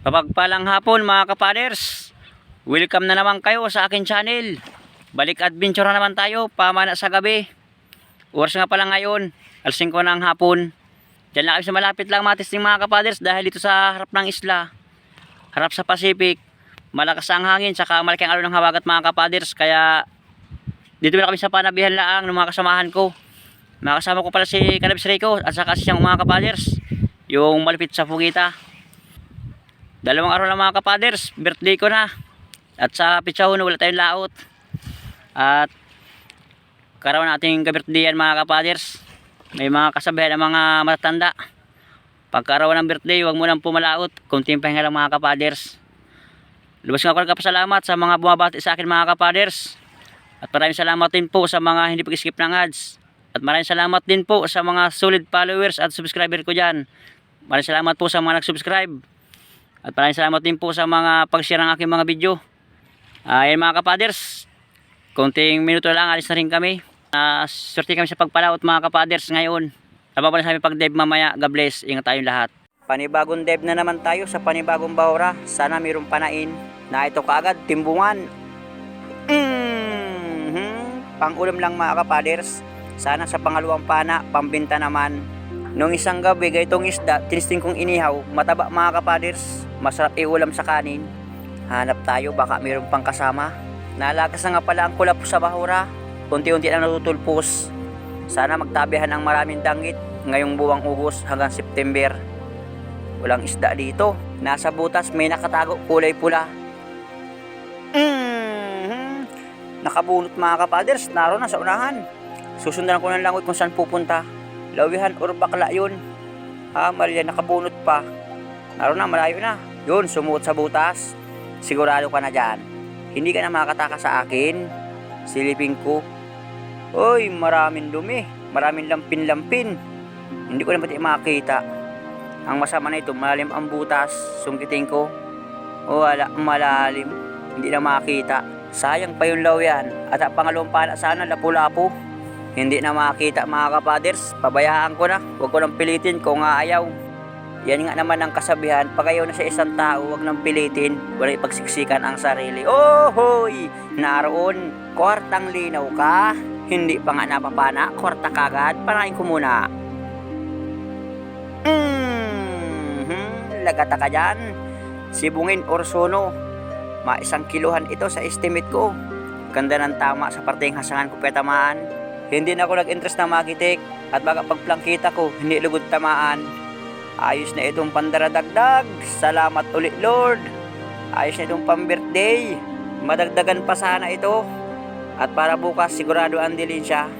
Papagpalang hapon mga kapaders. Welcome na naman kayo sa akin channel. Balik adventure na naman tayo, pamana sa gabi. Oras nga pala ngayon, alas 5 na ang hapon. Diyan lang kami sa malapit lang mga testing mga kapaders dahil dito sa harap ng isla. Harap sa Pacific. Malakas ang hangin, saka malaki ang alo ng hawagat mga kapaders. Kaya dito na kami sa panabihan laang ng mga kasamahan ko. Mga kasama ko pala si Kanabis Rico at saka siyang mga kapaders. Yung malapit sa Pugita. Dalawang araw lang mga kapaders, birthday ko na. At sa Pichahon wala tayong laot. At karoon nating kabirthdayan mga kapaders. May mga kasabihan ng mga matatanda. Pagkarawan ng birthday, huwag mo nang pumalaot. Kunting pahinga lang mga kapaders. Lubos nga ako nagkapasalamat sa mga bumabati sa akin mga kapaders. At maraming salamat din po sa mga hindi pag-skip ng ads. At maraming salamat din po sa mga solid followers at subscriber ko dyan. Maraming salamat po sa mga nag-subscribe. At maraming salamat din po sa mga pag-share ng aking mga video. Ayan mga kapaders. Konting minuto lang, alis na rin kami. Uh, swerte kami sa pagpalaot mga kapaders ngayon. Nababalan sa aming pag-dev mamaya. God bless. Ingat tayong lahat. Panibagong dev na naman tayo sa panibagong bahura. Sana mayroong panain na ito kaagad timbungan. Mm-hmm. Pang-ulam lang mga kapaders. Sana sa pangalawang pana, pambinta naman. Nung isang gabi, gaytong isda, tinisting kong inihaw, mataba mga kapaders, masarap iulam sa kanin. Hanap tayo, baka mayroon pang kasama. Nalagas na nga pala ang kulap sa bahura. Unti-unti na natutulpos. Sana magtabihan ang maraming danggit ngayong buwang ugos hanggang September. Walang isda dito. Nasa butas may nakatago kulay pula. Mm-hmm. Nakabunot mga kapaders, naroon na sa unahan. Susundan ko ng langoy kung saan pupunta. Lawihan or bakla yun. Ha, Maria, nakabunot pa. Naroon na, malayo na. Yun, sumuot sa butas. Sigurado ka na dyan. Hindi ka na makataka sa akin. Silipin ko. Uy, maraming dumi. Maraming lampin-lampin. Hindi ko na pati makita. Ang masama na ito, malalim ang butas. Sungkitin ko. O wala, malalim. Hindi na makita. Sayang pa yung lawyan. At ang pangalawang pala sana, lapu-lapu. Hindi na makita mga kapaders. Pabayaan ko na. Huwag ko nang pilitin kung ayaw. Yan nga naman ang kasabihan. Pag na sa isang tao, huwag nang pilitin. Wala ipagsiksikan ang sarili. Oh, hoy! Naroon, kwartang linaw ka. Hindi pa nga napapana, kwarta kagad. Panain ko muna. Mm-hmm. Lagata ka dyan. Sibungin or suno. Maisang kiluhan ito sa estimate ko. Ganda ng tama sa parteng hasangan ko petamaan. Hindi na ako nag-interest na magitik at baka pagplangkita ko, hindi lugod tamaan. Ayos na itong pandaradagdag. Salamat ulit Lord. Ayos na itong pang-birthday. Madagdagan pa sana ito. At para bukas sigurado ang dilin siya.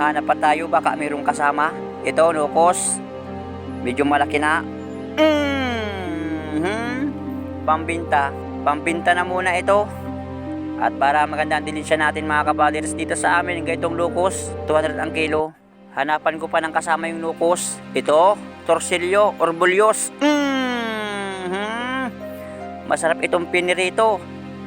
Hanap pa tayo baka mayroong kasama. Ito, nukos. Medyo malaki na. Mm-hmm. Pambinta. Pambinta na muna ito. At para maganda ang dilinsya natin mga kapaders dito sa amin, gaytong lukos, 200 ang kilo. Hanapan ko pa ng kasama yung lukos. Ito, torsilyo, orbulyos. Mm-hmm. Masarap itong pinirito.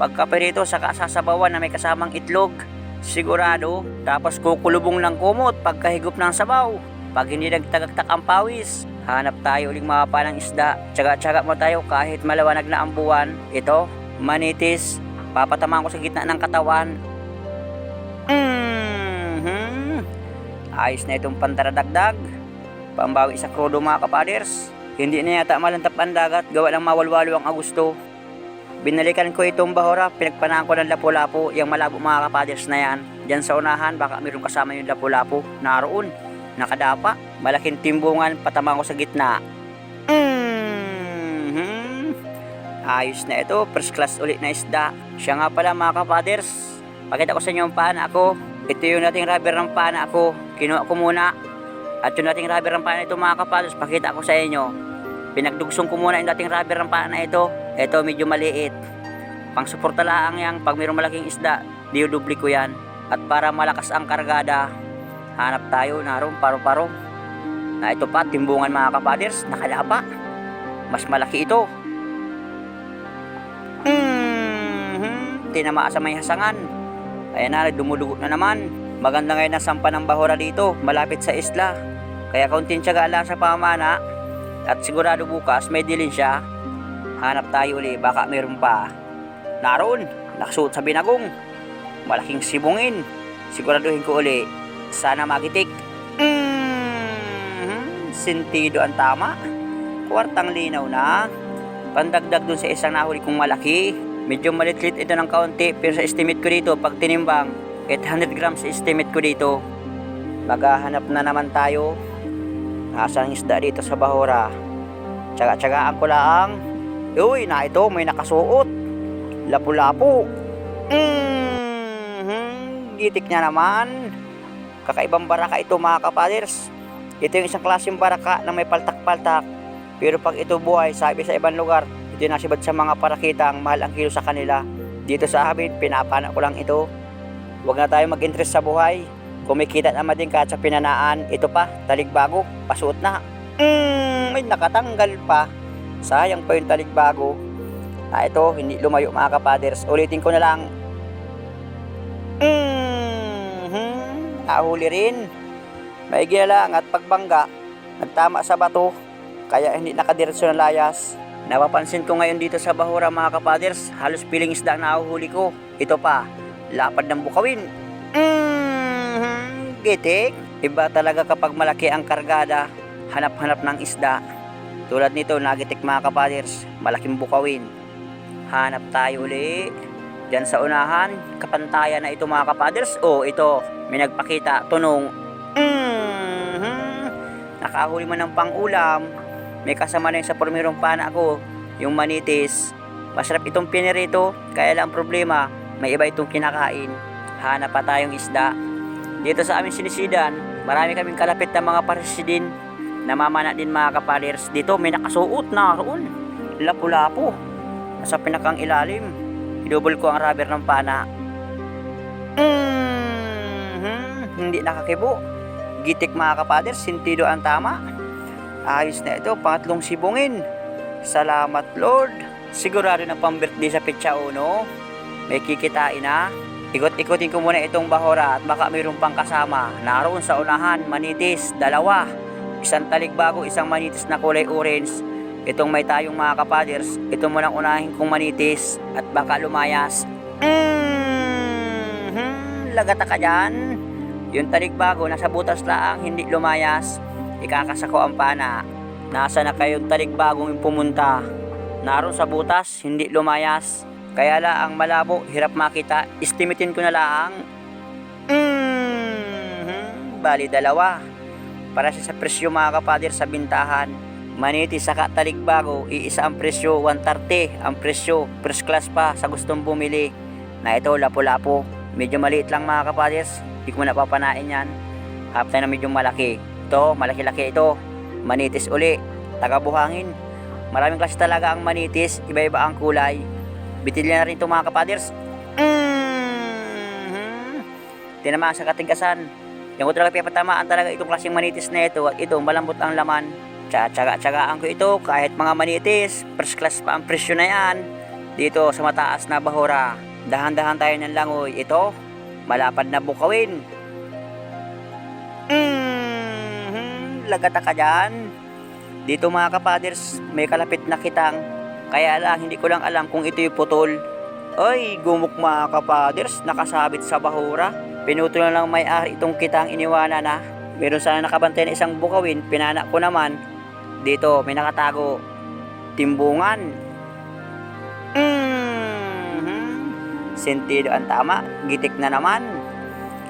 Pagkapirito sa kasasabawan na may kasamang itlog. Sigurado, tapos kukulubong ng kumot pagkahigop ng sabaw. Pag hindi nagtagaktak ang pawis, hanap tayo uling mga panang isda. Tsaga-tsaga mo tayo kahit malawanag na ang buwan. Ito, manitis, papatamaan ko sa gitna ng katawan. Mm-hmm. Ayos na itong pantaradagdag. Pambawi sa krudo mga kapaders. Hindi na yata malantap ang dagat, gawa lang mawalwalo ang Agusto. Binalikan ko itong bahura, pinagpanaan ko ng lapu-lapu, yung malabo mga kapaders na yan. Diyan sa unahan, baka mayroong kasama yung lapu-lapu. Naroon, nakadapa, malaking timbungan, patamang ko sa gitna. Ayos na ito, first class ulit na isda. Siya nga pala mga kapaders, pakita ko sa inyo ang pana ko. Ito yung nating rubber ng pana ko. Kinuha ko muna. At yung nating rubber ng pana ito mga kapaders, pakita ko sa inyo. Pinagdugsong ko muna yung dating rubber ng pana ito. Ito medyo maliit. Pang suporta lang yan. Pag mayroong malaking isda, diudubli ko yan. At para malakas ang kargada, hanap tayo naroon paro-paro. Na ito pa, timbungan mga kapaders, nakalapa. Mas malaki ito. Mm-hmm. Tinamaa sa may hasangan. Ayan na, dumudugo na naman. Maganda ngayon ang sampa ng bahura dito, malapit sa isla. Kaya kaunting tiyaga lang sa pamana. At sigurado bukas may dilin siya. Hanap tayo uli, baka meron pa. Naroon, nakasuot sa binagong. Malaking sibungin. Siguraduhin ko uli, sana magitik. Mm, sentido ang tama. Kwartang linaw na. Pandagdag dun sa isang nahuli kong malaki. Medyo malitlit ito ng kaunti pero sa estimate ko dito pag tinimbang 800 grams estimate ko dito. Maghahanap na naman tayo. Nasaan isda dito sa Bahora? Tsaga-tsagaan ko lang. Uy, na ito, may nakasuot. Lapu-lapu. Mm-hmm. Gitik niya naman. Kakaibang baraka ito mga kapaders. Ito yung isang klaseng baraka na may paltak-paltak. Pero pag ito buhay, sabi sa ibang lugar, ito yung nasibad sa mga parakitang mahal ang kilo sa kanila. Dito sa amin, pinapana ko lang ito. Huwag na tayo mag-interest sa buhay. Kumikita naman din kahit sa pinanaan. Ito pa, taligbago, pasuot na. Mm, may nakatanggal pa. Sayang pa yung taligbago. Ah, ito, hindi lumayo mga kapaders. Ulitin ko na lang. Mm-hmm. Nahuli rin. May lang at pagbangga, nagtama sa bato, kaya hindi nakadiretso ng layas. Napapansin ko ngayon dito sa Bahura mga kapaders, halos piling isda ang nahuhuli ko. Ito pa, lapad ng bukawin. Mm-hmm. Gitik. Iba talaga kapag malaki ang kargada, hanap-hanap ng isda. Tulad nito, nagitik mga kapaders, malaking bukawin. Hanap tayo uli. Diyan sa unahan, kapantayan na ito mga kapaders. O, ito, may nagpakita, tunong. Mm-hmm. Nakahuli mo ng pangulam. May kasama na yung sa pormirong pana ko, yung manitis. Masarap itong pinirito, kaya lang problema, may iba itong kinakain. Hanap pa tayong isda. Dito sa aming sinisidan, marami kaming kalapit na mga parisidin. Namamana din mga kapaders. Dito may nakasuot na roon. Lapu-lapu. Nasa pinakang ilalim. Idubol ko ang rubber ng pana. Mhm, Hindi nakakibo. Gitik mga kapaders, sintido ang tama. Ayos na ito, pangatlong sibungin. Salamat Lord. Sigurado na pang birthday sa Petsa Uno. May kikitain na. Ikot-ikotin ko muna itong bahora at baka mayroon pang kasama. Naroon sa unahan, manitis, dalawa. Isang taligbago, isang manitis na kulay orange. Itong may tayong mga kapaders, ito lang unahin kong manitis at baka lumayas. Mm-hmm, lagata ka dyan. Yung taligbago, nasa butas lang, hindi lumayas. Ikakasako ang pana. Nasa na kayong taligbagong yung pumunta. Naroon sa butas, hindi lumayas. Kaya la ang malabo, hirap makita. Estimatein ko na lang. Mm-hmm, bali dalawa. Para sa presyo mga kapader sa bintahan. Maniti saka taligbago, iisa ang presyo, 130 ang presyo, first class pa sa gustong bumili. Na ito, lapo-lapo. Medyo maliit lang mga kapaders, hindi ko napapanain yan. Half na medyo malaki. Ito, malaki-laki ito. Manitis uli, taga-buhangin. Maraming klase talaga ang manitis, iba-iba ang kulay. Bitilya na rin ito mga kapaders. Mm-hmm. Tinamaan sa katingkasan. Yung ko talaga pipatamaan talaga itong klaseng manitis na ito at ito malambot ang laman. Tsaga-tsagaan ko ito kahit mga manitis. First class pa ang presyo na yan. Dito sa mataas na bahura. Dahan-dahan tayo ng langoy. Ito, malapad na bukawin. Lagata ka dyan. Dito mga kapaders, may kalapit na kitang. Kaya lang, hindi ko lang alam kung ito yung putol. Ay, gumuk mga kapaders, nakasabit sa bahura. Pinutol na lang may-ari itong kitang iniwanan na. Meron sana nakabantay na isang bukawin, pinana ko naman. Dito, may nakatago. Timbungan. Mm-hmm. Sentido ang tama. Gitik na naman.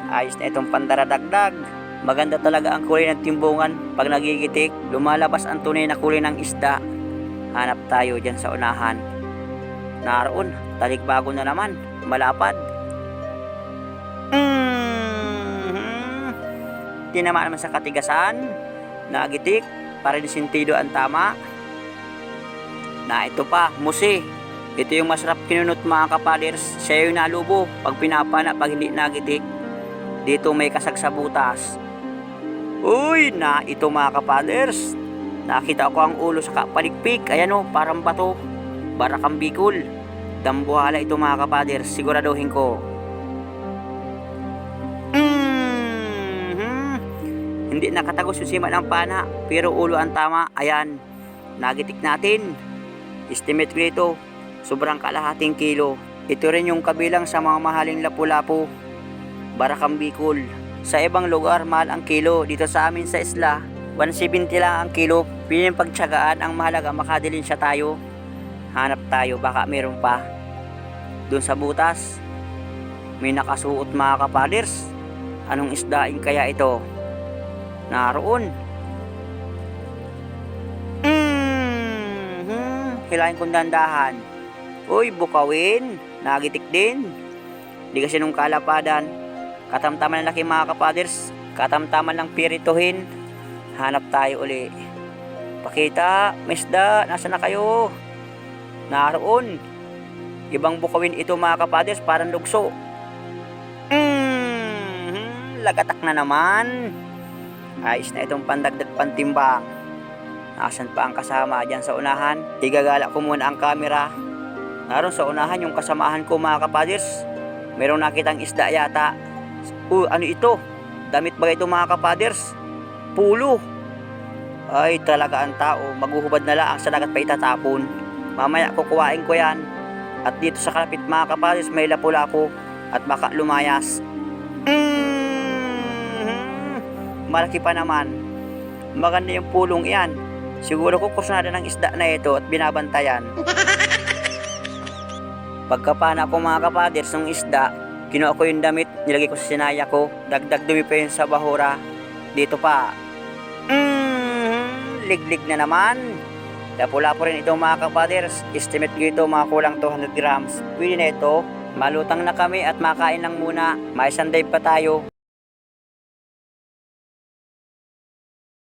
Ayos na itong pandaradagdag. Maganda talaga ang kulay ng timbungan. Pag nagigitik, lumalabas ang tunay na kulay ng isda. Hanap tayo dyan sa unahan. Naroon, talikbago na naman. Malapad. Mm-hmm. Tinama naman sa katigasan. Nagitik. Para di sentido ang tama. Na ito pa, musi. Ito yung masarap kinunot mga kapaders. Siya yung nalubo pag pinapana pag hindi nagitik. Dito may kasag sa butas. Uy, na ito mga kapaders. Nakita ko ang ulo sa kapaligpik. Ayan o, parang bato. Barakang bikol. Dambuhala ito mga kapaders. Siguraduhin ko. Mhm. Hindi nakatagos yung sima ng pana. Pero ulo ang tama. Ayan. Nagitik natin. Estimate ko ito, sobrang kalahating kilo. Ito rin yung kabilang sa mga mahaling lapu-lapu. Barakang Bicol. Sa ibang lugar, mahal ang kilo. Dito sa amin sa isla, 170 lang ang kilo. Piling pagtsagaan, ang mahalaga makadilin siya tayo. Hanap tayo, baka meron pa. Doon sa butas, may nakasuot mga kapaders. Anong isdain kaya ito? Naroon. Mm-hmm. Hilahin kong dandahan. Uy, bukawin. Nagitik din. Di kasi nung kalapadan. Katamtaman ng laki mga kapaders. Katamtaman ng pirituhin. Hanap tayo uli. Pakita, misda, nasa na kayo? Naroon. Ibang bukawin ito mga kapaders, parang lugso. Mm, lagatak na naman. Ayos na itong pandagdag pantimbang. Nasaan pa ang kasama dyan sa unahan? Igagala ko muna ang camera. Naroon sa unahan yung kasamahan ko mga kapaders. Merong nakitang isda yata. Uh, ano ito? Damit ba ito mga kapaders? Pulo. Ay talaga ang tao. Maghuhubad na lang sa dagat pa itatapon. Mamaya kukuhain ko yan. At dito sa kalapit mga kapaders may lapu-lapu at baka lumayas. Mm, malaki pa naman. Maganda yung pulong iyan. Siguro kukusnada ng isda na ito at binabantayan. Pagkapana ko mga kapaders ng isda, kinuha ko yung damit, nilagay ko sa sinaya ko, dagdag dumi pa yun sa bahura. Dito pa. Mm, liglig na naman. Lapu-lapu rin ito mga kapaders. Estimate ko ito mga kulang 200 grams. Pwede na ito. Malutang na kami at makain lang muna. May dive pa tayo.